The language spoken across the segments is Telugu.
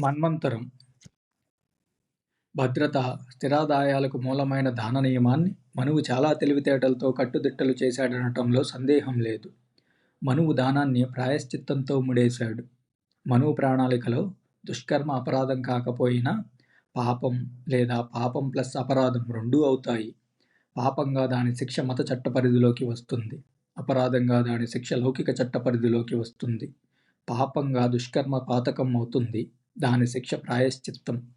మన్వంతరం భద్రత, స్థిరాదాయాలకు మూలమైన దాన నియమాన్ని మనువు చాలా తెలివితేటలతో కట్టుదిట్టలు చేశాడనటంలో సందేహం లేదు. మనువు దానాన్ని ప్రాయశ్చిత్తంతో ముడేశాడు. మనువు ప్రణాళికలో దుష్కర్మ అపరాధం కాకపోయినా పాపం లేదా పాపం ప్లస్ అపరాధం రెండూ అవుతాయి. పాపంగా దాని శిక్ష మత చట్ట పరిధిలోకి వస్తుంది. అపరాధంగా దాని శిక్ష లౌకిక చట్ట పరిధిలోకి వస్తుంది. పాపంగా దుష్కర్మ పాతకం అవుతుంది. దాని శిక్ష ప్రాయశ్చిత్తం.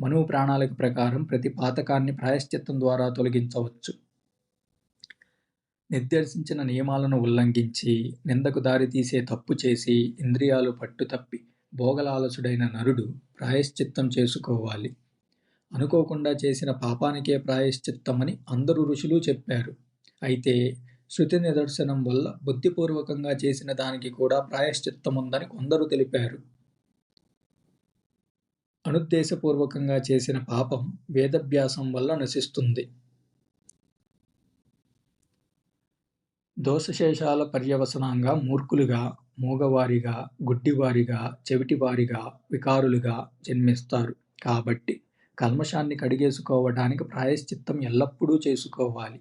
మనువు ప్రాణాలకు ప్రకారం ప్రతి పాతకాన్ని ప్రాయశ్చిత్తం ద్వారా తొలగించవచ్చు. నిర్దేశించిన నియమాలను ఉల్లంఘించి, నిందకు దారితీసే తప్పు చేసి, ఇంద్రియాలు పట్టుతప్పి భోగలాలసుడైన నరుడు ప్రాయశ్చిత్తం చేసుకోవాలి. అనుకోకుండా చేసిన పాపానికే ప్రాయశ్చిత్తమని అందరు ఋషులు చెప్పారు. అయితే శృతి నిదర్శనం వల్ల బుద్ధిపూర్వకంగా చేసిన దానికి కూడా ప్రాయశ్చిత్తముందని కొందరు తెలిపారు. అనుద్దేశపూర్వకంగా చేసిన పాపం వేదభ్యాసం వల్ల నశిస్తుంది. దోషశేషాల పర్యవసనంగా మూర్ఖులుగా, మూగవారిగా, గుడ్డివారిగా, చెవిటివారిగా, వికారులుగా జన్మిస్తారు. కాబట్టి కల్మషాన్ని కడిగేసుకోవడానికి ప్రాయశ్చిత్తం ఎల్లప్పుడూ చేసుకోవాలి.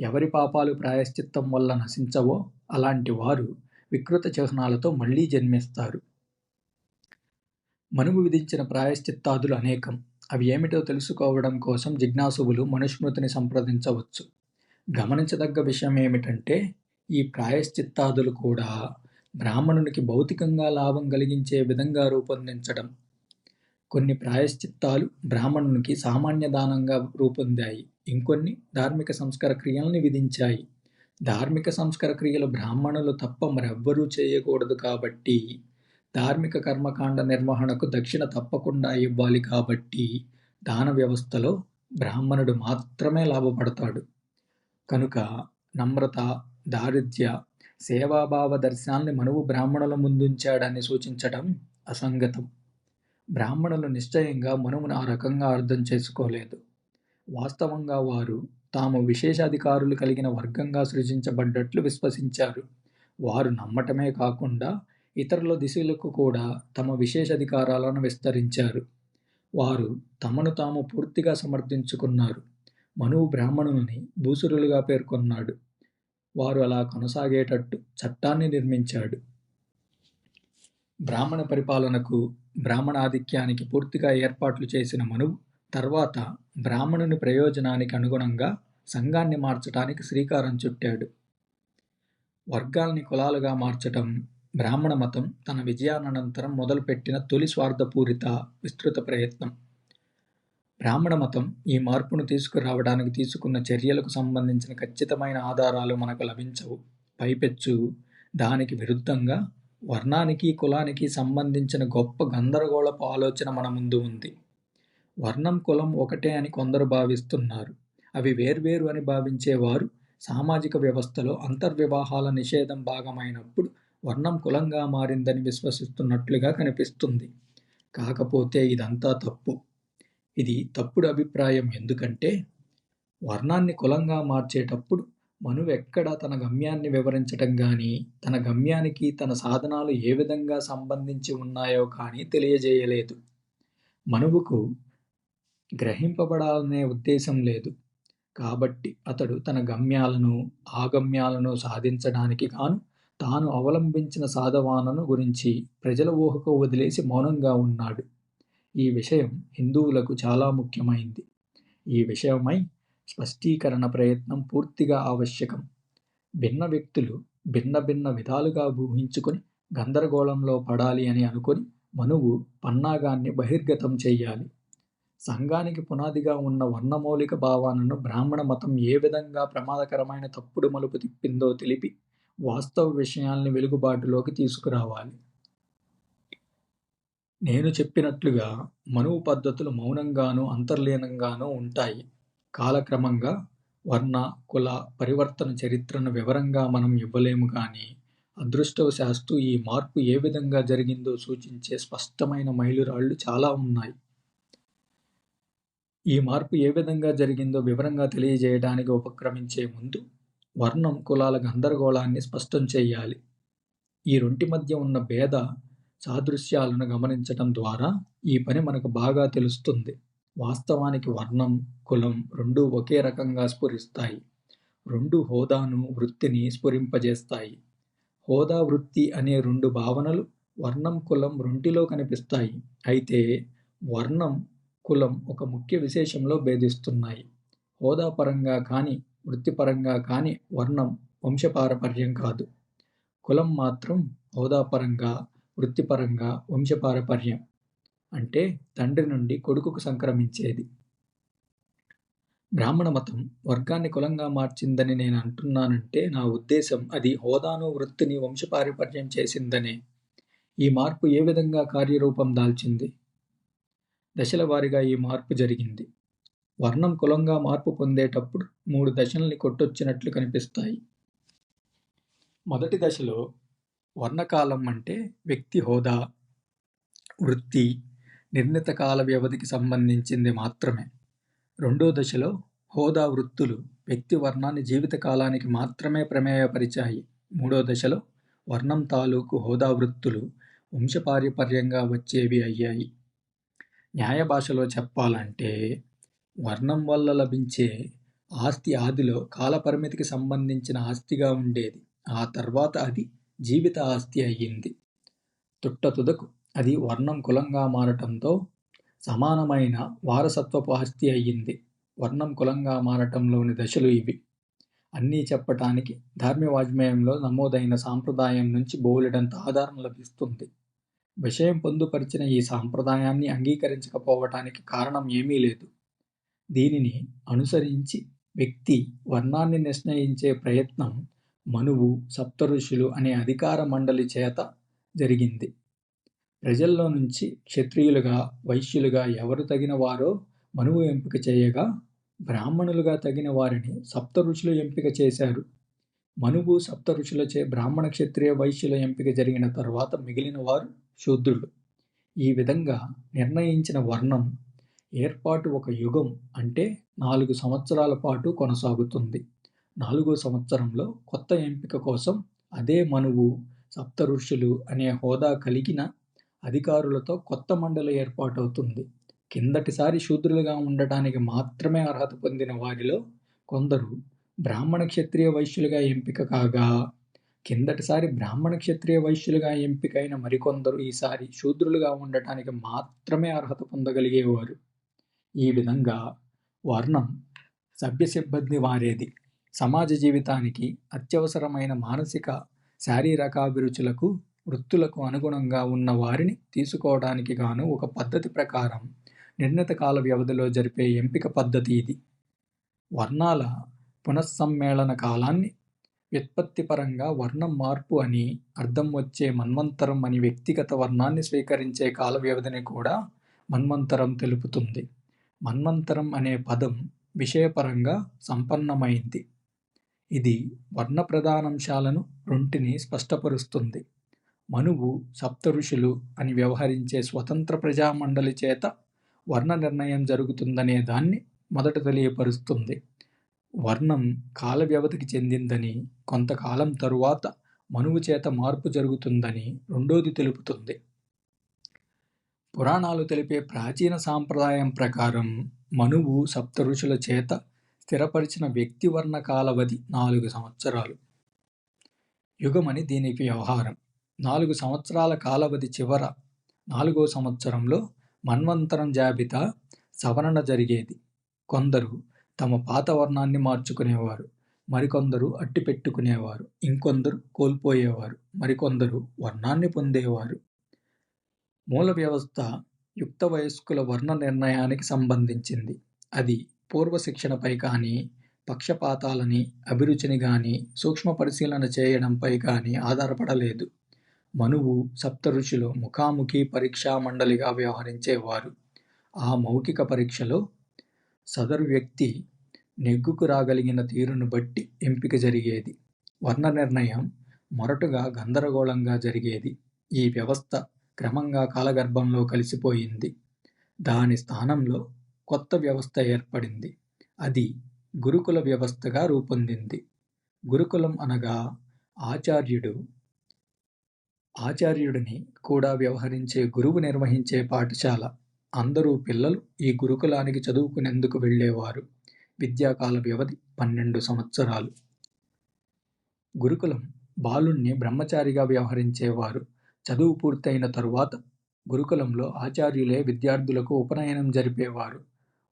ఎవరి పాపాలు ప్రాయశ్చిత్తం వల్ల నశించవో అలాంటి వారు వికృత చిహ్నాలతో మళ్ళీ జన్మిస్తారు. మనువు విధించిన ప్రాయశ్చిత్తాదులు అనేకం. అవి ఏమిటో తెలుసుకోవడం కోసం జిజ్ఞాసువులు మనుస్మృతిని సంప్రదించవచ్చు. గమనించదగ్గ విషయం ఏమిటంటే ఈ ప్రాయశ్చిత్తాదులు కూడా బ్రాహ్మణునికి భౌతికంగా లాభం కలిగించే విధంగా రూపొందించడం. కొన్ని ప్రాయశ్చిత్తాలు బ్రాహ్మణునికి సామాన్య దానంగా రూపొందాయి. ఇంకొన్ని ధార్మిక సంస్కార క్రియల్ని విధించాయి. ధార్మిక సంస్కార క్రియలు బ్రాహ్మణులు తప్ప మరెవ్వరూ చేయకూడదు కాబట్టి, ధార్మిక కర్మకాండ నిర్వహణకు దక్షిణ తప్పకుండా ఇవ్వాలి కాబట్టి దాన వ్యవస్థలో బ్రాహ్మణుడు మాత్రమే లాభపడతాడు. కనుక నమ్రత, దారిద్ర్య, సేవాభావ దర్శనాన్ని మనువు బ్రాహ్మణుల ముందుంచాడని సూచించటం అసంగతం. బ్రాహ్మణులు నిశ్చయంగా మనువును ఆ రకంగా అర్థం చేసుకోలేదు. వాస్తవంగా వారు తాము విశేషాధికారులు కలిగిన వర్గంగా సృజించబడ్డట్లు విశ్వసించారు. వారు నమ్మటమే కాకుండా ఇతరుల దిశలకు కూడా తమ విశేషాధికారాలను విస్తరించారు. వారు తమను తాము పూర్తిగా సమర్థించుకున్నారు. మనువు బ్రాహ్మణుని భూసురులుగా పేర్కొన్నాడు. వారు అలా కొనసాగేటట్టు చట్టాన్ని నిర్మించాడు. బ్రాహ్మణ పరిపాలనకు, బ్రాహ్మణాధిక్యానికి పూర్తిగా ఏర్పాట్లు చేసిన మనువు తర్వాత బ్రాహ్మణుని ప్రయోజనానికి అనుగుణంగా సంఘాన్ని మార్చటానికి శ్రీకారం చుట్టాడు. వర్గాల్ని కులాలుగా మార్చటం బ్రాహ్మణ మతం తన విజయానంతరం మొదలుపెట్టిన తొలి స్వార్థపూరిత, విస్తృత ప్రయత్నం. బ్రాహ్మణ మతం ఈ మార్పును తీసుకురావడానికి తీసుకున్న చర్యలకు సంబంధించిన ఖచ్చితమైన ఆధారాలు మనకు లభించవు. పైపెచ్చు దానికి విరుద్ధంగా వర్ణానికి, కులానికి సంబంధించిన గొప్ప గందరగోళపు ఆలోచన మన ముందు ఉంది. వర్ణం, కులం ఒకటే అని కొందరు భావిస్తున్నారు. అవి వేర్వేరు అని భావించేవారు సామాజిక వ్యవస్థలో అంతర్వివాహాల నిషేధం భాగమైనప్పుడు వర్ణం కులంగా మారిందని విశ్వసిస్తున్నట్లుగా కనిపిస్తుంది. కాకపోతే ఇదంతా తప్పు. ఇది తప్పుడు అభిప్రాయం ఎందుకంటే వర్ణాన్ని కులంగా మార్చేటప్పుడు మనువెక్కడా తన గమ్యాన్ని వివరించటం కానీ తన గమ్యానికి తన సాధనాలు ఏ విధంగా సంబంధించి ఉన్నాయో కానీ తెలియజేయలేదు. మనువుకు గ్రహింపబడాలనే ఉద్దేశం లేదు. కాబట్టి అతడు తన గమ్యాలను, ఆగమ్యాలను సాధించడానికి గాను తాను అవలంబించిన సాధవానను గురించి ప్రజల ఊహకు వదిలేసి మౌనంగా ఉన్నాడు. ఈ విషయం హిందువులకు చాలా ముఖ్యమైంది. ఈ విషయమై స్పష్టీకరణ ప్రయత్నం పూర్తిగా ఆవశ్యకం. భిన్న వ్యక్తులు భిన్న భిన్న విధాలుగా ఊహించుకొని గందరగోళంలో పడాలి అని అనుకొని మనువు పన్నాగాన్ని బహిర్గతం చేయాలి సంఘానికి పునాదిగా ఉన్న వర్ణమౌలిక భావనను బ్రాహ్మణ మతం ఏ విధంగా ప్రమాదకరమైన తప్పుడు మలుపు తిప్పిందో తెలిపి వాస్తవ విషయాల్ని వెలుగుబాటులోకి తీసుకురావాలి. నేను చెప్పినట్లుగా మనువు పద్ధతులు మౌనంగానూ, అంతర్లీనంగానూ ఉంటాయి. కాలక్రమంగా వర్ణ, కుల పరివర్తన చరిత్రను వివరంగా మనం ఇవ్వలేము కానీ అదృష్టవశాస్తు ఈ మార్పు ఏ విధంగా జరిగిందో సూచించే స్పష్టమైన మైలురాళ్ళు చాలా ఉన్నాయి. ఈ మార్పు ఏ విధంగా జరిగిందో వివరంగా తెలియజేయడానికి ఉపక్రమించే ముందు వర్ణం, కులాల గందరగోళాన్ని స్పష్టం చేయాలి. ఈ రెంటి మధ్య ఉన్న భేద సాదృశ్యాలను గమనించటం ద్వారా ఈ పని మనకు బాగా తెలుస్తుంది. వాస్తవానికి వర్ణం కులం రెండూ ఒకే రకంగా స్ఫురిస్తాయి. రెండు హోదాను వృత్తిని స్ఫురింపజేస్తాయి. హోదా వృత్తి అనే రెండు భావనలు వర్ణం కులం రెంటిలో కనిపిస్తాయి. అయితే వర్ణం కులం ఒక ముఖ్య విశేషంలో భేదిస్తున్నాయి. హోదాపరంగా కానీ వృత్తిపరంగా కానీ వర్ణం వంశపారపర్యం కాదు. కులం మాత్రం హోదాపరంగా వృత్తిపరంగా వంశపారపర్యం అంటే తండ్రి నుండి కొడుకుకు సంక్రమించేది. బ్రాహ్మణ మతం వర్గాన్ని కులంగా మార్చిందని నేను అంటున్నానంటే నా ఉద్దేశం అది హోదాను వృత్తిని వంశపారపర్యం చేసిందనే. ఈ మార్పు ఏ విధంగా కార్యరూపం దాల్చింది? దశల వారీగా ఈ మార్పు జరిగింది. వర్ణం కులంగా మార్పు పొందేటప్పుడు మూడు దశల్ని కొట్టొచ్చినట్లు కనిపిస్తాయి. మొదటి దశలో వర్ణకాలం అంటే వ్యక్తి హోదా వృత్తి నిర్ణీత కాల వ్యవధికి సంబంధించింది మాత్రమే. రెండో దశలో హోదా వృత్తులు వ్యక్తి వర్ణాన్ని జీవిత కాలానికి మాత్రమే ప్రమేయపరిచాయి. మూడో దశలో వర్ణం తాలూకు హోదా వృత్తులు వంశపారిపర్యంగా వచ్చేవి అయ్యాయి. న్యాయ భాషలో చెప్పాలంటే వర్ణం వల్ల లభించే ఆస్తి ఆదిలో కాలపరిమితికి సంబంధించిన ఆస్తిగా ఉండేది. ఆ తర్వాత అది జీవిత ఆస్తి అయ్యింది. తుట్టతుదకు అది వర్ణం కులంగా మారటంతో సమానమైన వారసత్వపు ఆస్తి అయ్యింది. వర్ణం కులంగా మారటంలోని దశలు ఇవి. అన్నీ చెప్పటానికి ధార్మ్యవాజ్మయంలో నమోదైన సాంప్రదాయం నుంచి బోలెడంత ఆధారం లభిస్తుంది. విషయం పొందుపరిచిన ఈ సాంప్రదాయాన్ని అంగీకరించకపోవటానికి కారణం ఏమీ లేదు. దీనిని అనుసరించి వ్యక్తి వర్ణాన్ని నిర్ణయించే ప్రయత్నం మనువు సప్తఋషులు అనే అధికార మండలి చేత జరిగింది. ప్రజల్లో నుంచి క్షత్రియులుగా వైశ్యులుగా ఎవరు తగిన వారో మనువు ఎంపిక చేయగా బ్రాహ్మణులుగా తగిన వారిని సప్త ఋషులు ఎంపిక చేశారు. మనువు సప్త ఋషులచే బ్రాహ్మణ క్షత్రియ వైశ్యుల ఎంపిక జరిగిన తర్వాత మిగిలిన వారు శూద్రులు. ఈ విధంగా నిర్ణయించిన వర్ణం ఏర్పాటు ఒక యుగం అంటే నాలుగు సంవత్సరాల పాటు కొనసాగుతుంది. నాలుగో సంవత్సరంలో కొత్త ఎంపిక కోసం అదే మనువు సప్త ఋషులు అనే హోదా కలిగిన అధికారులతో కొత్త మండలి ఏర్పాటవుతుంది. కిందటిసారి శూద్రులుగా ఉండటానికి మాత్రమే అర్హత పొందిన వారిలో కొందరు బ్రాహ్మణ క్షత్రియ వైశ్యులుగా ఎంపిక కాగా కిందటిసారి బ్రాహ్మణ క్షత్రియ వైశ్యులుగా ఎంపికైన మరికొందరు ఈసారి శూద్రులుగా ఉండటానికి మాత్రమే అర్హత పొందగలిగేవారు. ఈ విధంగా వర్ణం సభ్య సిబ్బంది వారేది. సమాజ జీవితానికి అత్యవసరమైన మానసిక శారీరక అభిరుచులకు వృత్తులకు అనుగుణంగా ఉన్న వారిని తీసుకోవడానికి గాను ఒక పద్ధతి ప్రకారం నిర్ణీత కాల వ్యవధిలో జరిపే ఎంపిక పద్ధతి ఇది. వర్ణాల పునఃసమ్మేళన కాలాన్ని వ్యుత్పత్తిపరంగా వర్ణం మార్పు అని అర్థం వచ్చే మన్వంతరం అని వ్యక్తిగత వర్ణాన్ని స్వీకరించే కాల వ్యవధిని కూడా మన్వంతరం తెలుపుతుంది. మన్వంతరం అనే పదం విషయపరంగా సంపన్నమైంది. ఇది వర్ణ ప్రధానాంశాలను రెంటిని స్పష్టపరుస్తుంది. మనువు సప్తఋషులు అని వ్యవహరించే స్వతంత్ర ప్రజామండలి చేత వర్ణ నిర్ణయం జరుగుతుందనే దాన్ని మొదట తెలియపరుస్తుంది. వర్ణం కాల వ్యవధికి చెందిందని కొంతకాలం తరువాత మనువు చేత మార్పు జరుగుతుందని రెండోది తెలుపుతుంది. పురాణాలు తెలిపే ప్రాచీన సాంప్రదాయం ప్రకారం మనువు సప్తఋషుల చేత స్థిరపరిచిన వ్యక్తి వర్ణ కాలవధి నాలుగు సంవత్సరాలు. యుగమని దీనికి వ్యవహారం. నాలుగు సంవత్సరాల కాలవధి చివర నాలుగో సంవత్సరంలో మన్వంతరం జాబితా సవరణ జరిగేది. కొందరు తమ పాత వర్ణాన్ని మార్చుకునేవారు మరికొందరు అట్టి పెట్టుకునేవారు ఇంకొందరు కోల్పోయేవారు మరికొందరు వర్ణాన్ని పొందేవారు. మూల వ్యవస్థ యుక్త వయస్కుల వర్ణ నిర్ణయానికి సంబంధించింది. అది పూర్వ శిక్షణపై కానీ పక్షపాతాలని అభిరుచిని కానీ సూక్ష్మ పరిశీలన చేయడంపై కానీ ఆధారపడలేదు. మనువు సప్తఋషులు ముఖాముఖి పరీక్షా మండలిగా వ్యవహరించేవారు. ఆ మౌఖిక పరీక్షలో సదరు వ్యక్తి నెగ్గుకు రాగలిగిన తీరును బట్టి ఎంపిక జరిగేది. వర్ణ నిర్ణయం మొరటుగా గందరగోళంగా జరిగేది. ఈ వ్యవస్థ క్రమంగా కాలగర్భంలో కలిసిపోయింది. దాని స్థానంలో కొత్త వ్యవస్థ ఏర్పడింది. అది గురుకుల వ్యవస్థగా రూపొందింది. గురుకులం అనగా ఆచార్యుడు ఆచార్యుడిని కూడా వ్యవహరించే గురువు నిర్వహించే పాఠశాల. అందరూ పిల్లలు ఈ గురుకులానికి చదువుకునేందుకు వెళ్ళేవారు. విద్యాకాల వ్యవధి పన్నెండు సంవత్సరాలు. గురుకులం బాలుణ్ణి బ్రహ్మచారిగా వ్యవహరించేవారు. చదువు పూర్తయిన తరువాత గురుకులంలో ఆచార్యులే విద్యార్థులకు ఉపనయనం జరిపేవారు.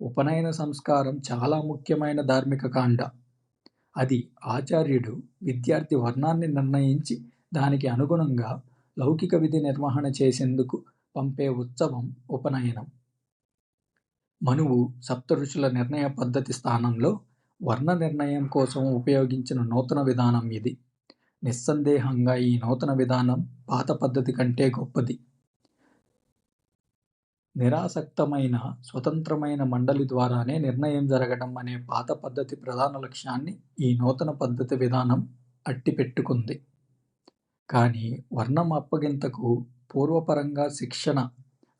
ఉపనయన సంస్కారం చాలా ముఖ్యమైన ధార్మిక కాండ. అది ఆచార్యుడు విద్యార్థి వర్ణాన్ని నిర్ణయించి దానికి అనుగుణంగా లౌకిక విధి నిర్వహణ చేసేందుకు పంపే ఉత్సవం ఉపనయనం. మనువు సప్తఋషుల నిర్ణయ పద్ధతి స్థానంలో వర్ణ నిర్ణయం కోసం ఉపయోగించిన నూతన విధానం ఇది. నిస్సందేహంగా ఈ నూతన విధానం పాత పద్ధతి కంటే గొప్పది. నిరాసక్తమైన స్వతంత్రమైన మండలి ద్వారానే నిర్ణయం జరగడం అనే పాత పద్ధతి ప్రధాన లక్ష్యాన్ని ఈ నూతన పద్ధతి విధానం అట్టిపెట్టుకుంది. కానీ వర్ణం అప్పగింతకు పూర్వపరంగా శిక్షణ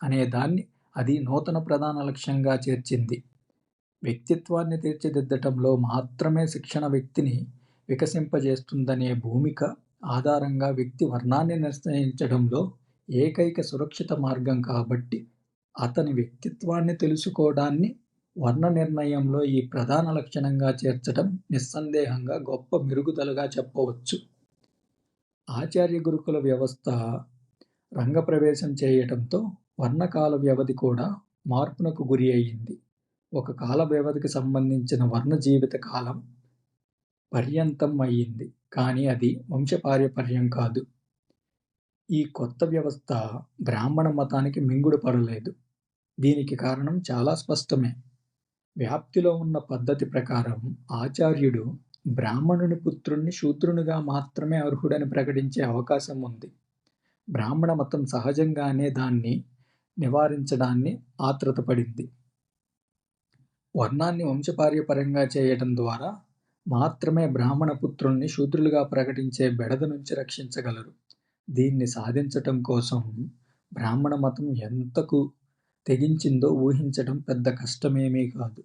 అనే దాన్ని అది నూతన ప్రధాన లక్ష్యంగా చేర్చింది. వ్యక్తిత్వాన్ని తీర్చిదిద్దటంలో మాత్రమే శిక్షణ వ్యక్తిని వికసింపజేస్తుందనే భూమిక ఆధారంగా వ్యక్తి వర్ణాన్ని నిర్ణయించడంలో ఏకైక సురక్షిత మార్గం కాబట్టి అతని వ్యక్తిత్వాన్ని తెలుసుకోవడాన్ని వర్ణ నిర్ణయంలో ఈ ప్రధాన లక్షణంగా చేర్చడం నిస్సందేహంగా గొప్ప మెరుగుదలగా చెప్పవచ్చు. ఆచార్య గురుకుల వ్యవస్థ రంగప్రవేశం చేయటంతో వర్ణకాల వ్యవధి కూడా మార్పునకు గురి అయింది ఒక కాల వ్యవధికి సంబంధించిన వర్ణ జీవిత కాలం పర్యంతం అయ్యింది కానీ అది వంశపార్యపర్యం కాదు. ఈ కొత్త వ్యవస్థ బ్రాహ్మణ మతానికి మింగుడు పడలేదు. దీనికి కారణం చాలా స్పష్టమే. వ్యాప్తిలో ఉన్న పద్ధతి ప్రకారం ఆచార్యుడు బ్రాహ్మణుని పుత్రుణ్ణి శూద్రునిగా మాత్రమే అర్హుడని ప్రకటించే అవకాశం ఉంది. బ్రాహ్మణ మతం సహజంగానే దాన్ని నివారించడాన్ని ఆత్రతపడింది వర్ణాన్ని వంశపార్యపరంగా చేయటం ద్వారా మాత్రమే బ్రాహ్మణ పుత్రుల్ని శూద్రులుగా ప్రకటించే బెడద నుంచి రక్షించగలరు. దీన్ని సాధించటం కోసం బ్రాహ్మణ మతం ఎంతకు తెగించిందో ఊహించటం పెద్ద కష్టమేమీ కాదు.